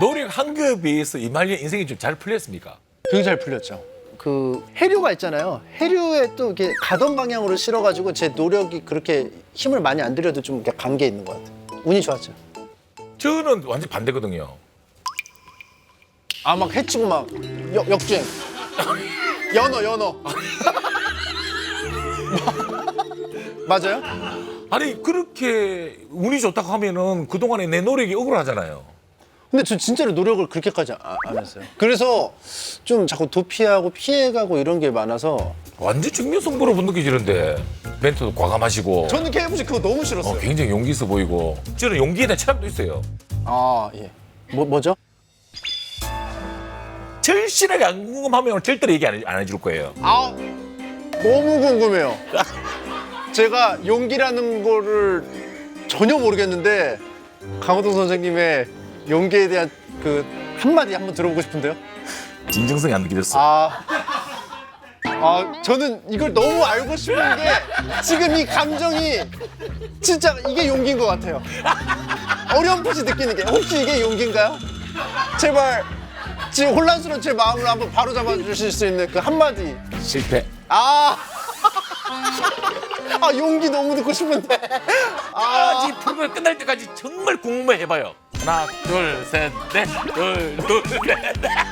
노력 한 거에 비해서 이말년 인생이 좀 잘 풀렸습니까? 되게 잘 풀렸죠. 그 해류가 있잖아요. 해류에 또 이렇게 가던 방향으로 실어가지고 제 노력이 그렇게 힘을 많이 안 들여도 좀 이렇게 관계 있는 것 같아요. 운이 좋았죠. 저는 완전 반대거든요. 아 막 해치고 막 역, 역주행. 연어 연어. 맞아요? 아니 그렇게 운이 좋다고 하면은 그동안에 내 노력이 억울하잖아요. 근데 저 진짜로 노력을 그렇게까지 아- 안 했어요. 그래서 좀 자꾸 도피하고 피해가고 이런 게 많아서 완전 증명성보로 느껴지는데 멘트도 과감하시고 저는 KFC 그거 너무 어, 싫었어요. 굉장히 용기 있어 보이고 저는 용기에 대한 철학도 있어요. 아 예. 뭐 뭐죠? 절실하게 안 궁금하면 절대로 얘기 안, 해- 안 해줄 거예요. 아 너무 궁금해요. 제가 용기라는 거를 전혀 모르겠는데 강호동 선생님의 용기에 대한 그 한마디 한번 들어보고 싶은데요. 진정성이 안 느껴졌어. 아, 아 저는 이걸 너무 알고 싶은 게 지금 이 감정이 진짜 이게 용기인 것 같아요. 어렴풋이 느끼는 게 혹시 이게 용기인가요? 제발 지금 혼란스러운 제 마음을 한번 바로 잡아주실 수 있는 그 한마디. 실패. 아, 아 용기 너무 듣고 싶은데. 아, 아직 프로그램 끝날 때까지 정말 궁금해 해봐요. 하나, 둘, 셋, 넷, 둘, 둘, 셋.